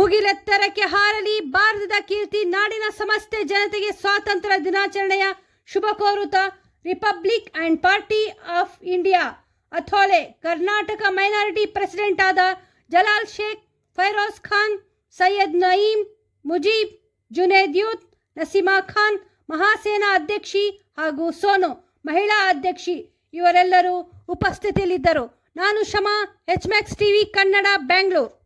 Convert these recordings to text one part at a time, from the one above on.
ಮುಗಿಲೆತ್ತರಕ್ಕೆ ಹಾರಲಿ, ಭಾರತದ ಕೀರ್ತಿ ನಾಡಿನ ಸಮಸ್ತ, ಜನತೆಗೆ ಸ್ವಾತಂತ್ರ್ಯ ದಿನಾಚರಣೆಯ ಶುಭ ಕೋರುತ್ತಾ republic and party of India ಅಥೋಲೆ, Karnataka minority president ಆದ ಜಲಾಲ್ ಶೇಖ್, ಫೈರೋಜ್ ಖಾನ್, ಸೈಯದ್ ನಯೀಮ್, ಮುಜೀಬ್, ಜುನೇದ್ ಯೂತ್, ನಸೀಮಾ ಖಾನ್, ಮಹಾಸೇನಾ ಅಧ್ಯಕ್ಷಿ ಹಾಗೂ ಸೋನು, ಮಹಿಳಾ ಅಧ್ಯಕ್ಷಿ ಇವರೆಲ್ಲರೂ ಉಪಸ್ಥಿತಿಯಲ್ಲಿದ್ದರು. ನಾನು Shama H Max TV Kannada, Bengaluru.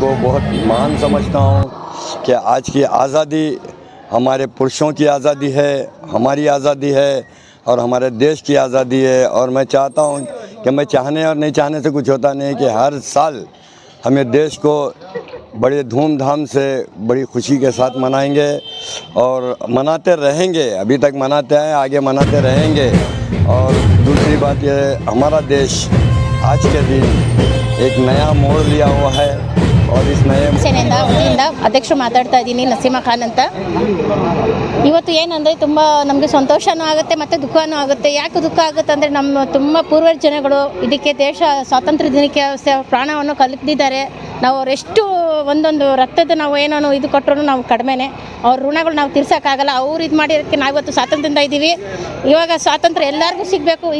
को बहुत महान समझता हूँ कि आज की आज़ादी हमारे पुरुषों की आज़ादी है, हमारी आज़ादी है और हमारे देश की आज़ादी है। और मैं चाहता हूँ कि मैं चाहने और नहीं चाहने से कुछ होता नहीं, कि हर साल हमें देश को बड़े धूमधाम से, बड़ी खुशी के साथ मनाएँगे और मनाते रहेंगे, अभी तक मनाते आए, आगे मनाते रहेंगे। और दूसरी बात यह हमारा देश आज के दिन एक नया मोड़ लिया हुआ है। ಸೇನೆಯಿಂದ, ವತಿಯಿಂದ ಅಧ್ಯಕ್ಷರು ಮಾತಾಡ್ತಾ ಇದ್ದೀನಿ, ನಸೀಮಾ ಖಾನ್ ಅಂತ. ಇವತ್ತು ಏನಂದರೆ ತುಂಬ ನಮಗೆ ಸಂತೋಷನೂ ಆಗುತ್ತೆ ಮತ್ತು ದುಃಖನೂ ಆಗುತ್ತೆ. ಯಾಕೆ ದುಃಖ ಆಗುತ್ತೆ ಅಂದರೆ ನಮ್ಮ ತುಂಬ ಪೂರ್ವಜ ಜನಗಳು ಇದಕ್ಕೆ ದೇಶ, ಸ್ವಾತಂತ್ರ್ಯ ದಿನಕ್ಕೆ ಪ್ರಾಣವನ್ನು ಕಲಿತಿದ್ದಾರೆ ನಾವು ಅವರೆಷ್ಟು ಒಂದೊಂದು ರಕ್ತದ ನಾವು ಏನೋ ಇದು ಕೊಟ್ಟರು ನಾವು ಕಡಿಮೆನೆ. ಅವ್ರ ಋಣಗಳು ನಾವು ತೀರ್ಸೋಕ್ಕಾಗಲ್ಲ. ಅವ್ರು ಇದು ಮಾಡಿರೋಕ್ಕೆ ನಾವು ಇವತ್ತು ಸ್ವಾತಂತ್ರ್ಯದಿಂದ ಇದ್ದೀವಿ. ಇವಾಗ ಸ್ವಾತಂತ್ರ್ಯ ಎಲ್ಲರಿಗೂ ಸಿಗಬೇಕು.